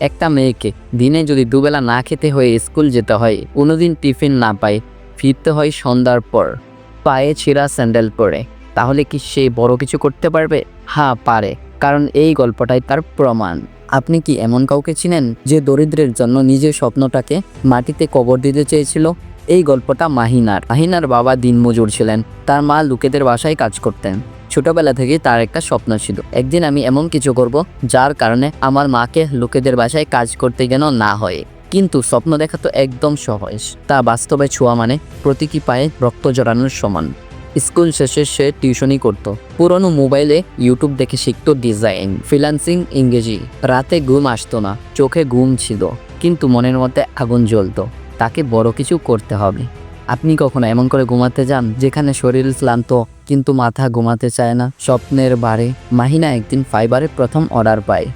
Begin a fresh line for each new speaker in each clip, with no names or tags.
একটা মেয়েকে দিনে যদি দুবেলা না খেতে হয়ে স্কুল যেতে হয় কোনোদিন টিফিন না পায়, ফিরতে হয় সন্ধ্যার পর। পায়ে ছেঁড়া স্যান্ডেল পরে। তাহলে কি সে বড় কিছু করতে পারবে? হ্যাঁ পারে। কারণ এই গল্পটাই তার প্রমাণ। আপনি কি এমন কাউকে চিনেন যে দরিদ্রের জন্য নিজের স্বপ্নটাকে মাটিতে কবর দিতে চেয়েছিল? এই গল্পটা মাহিনার। মাহিনার বাবা দিনমজুর ছিলেন। তার মা লোকেদের বাসায় কাজ করতেন। ছোটবেলা থেকে তার একটা স্বপ্ন ছিল। একদিন আমি এমন কিছু করব, যার কারণে আমার মাকে লোকেদের বাসায় কাজ করতে যেন না হয়। কিন্তু স্বপ্ন দেখা তো একদম সহজ। তা বাস্তবে ছোঁয়া মানে প্রতীকী পায়ে রক্ত জড়ানোর সমান। স্কুল শেষে সে টিউশনই করত। পুরনো মোবাইলে ইউটিউব দেখে শিখতো ডিজাইন ফ্রিলান্সিং ইংরেজি। রাতে ঘুম আসতো না, চোখে ঘুম ছিল, কিন্তু মনের মধ্যে আগুন জ্বলতো। তাকে বড় কিছু করতে হবে। আপনি কখনো এমন করে ঘুমাতে যান যেখানে শরীর ক্লান্ত কিন্তু মাথা ঘুমাতে চায় না? স্বপ্নের বারে মাহিনা একদিন ফাইবারে প্রথম অর্ডার পায়,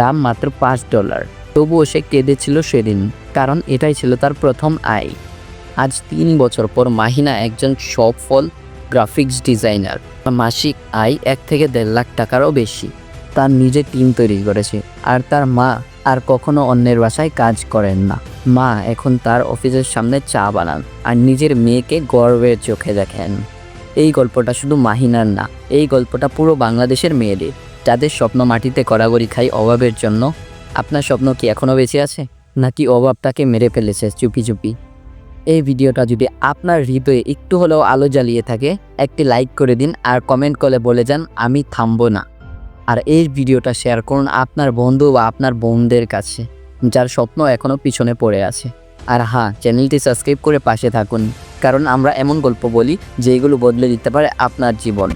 দাম মাত্র পাঁচ ডলার। তবুও সে কেঁদেছিল সেদিন, কারণ এটাই ছিল তার প্রথম আয়। আজ তিন বছর পর মাহিনা একজন সফল গ্রাফিক্স ডিজাইনার। মাসিক আয় এক থেকে দেড় লাখ টাকারও বেশি। তার নিজে টিম তৈরি করেছে, আর তার মা আর কখনো অন্যের বাসায় কাজ করেন না। মা এখন তার অফিসের সামনে চা বানান আর নিজের মেয়েকে গর্বের চোখে দেখেন। এই গল্পটা শুধু মাহিনার না, এই গল্পটা পুরো বাংলাদেশের মেয়েদের। যাদের স্বপ্ন মাটিতে কড়াগড়ি খাই অভাবের জন্য, আপনার স্বপ্ন কি এখনও বেঁচে আছে? নাকি অভাবটাকে মেরে ফেলেছে চুপি চুপি? এই ভিডিওটা যদি আপনার হৃদয়ে একটু হলেও আলো জ্বালিয়ে থাকে, একটি লাইক করে দিন আর কমেন্ট করে বলে যান, আমি থামবো না। আর এই ভিডিওটা শেয়ার করুন আপনার বন্ধু বা আপনার বোনদের কাছে। যার স্বপ্ন এখনও পিছনে পড়ে আছে। আর হ্যাঁ চ্যানেলটি সাবস্ক্রাইব করে পাশে থাকুন, কারণ আমরা এমন গল্প বলি যেগুলো বদলে দিতে পারে আপনার জীবন।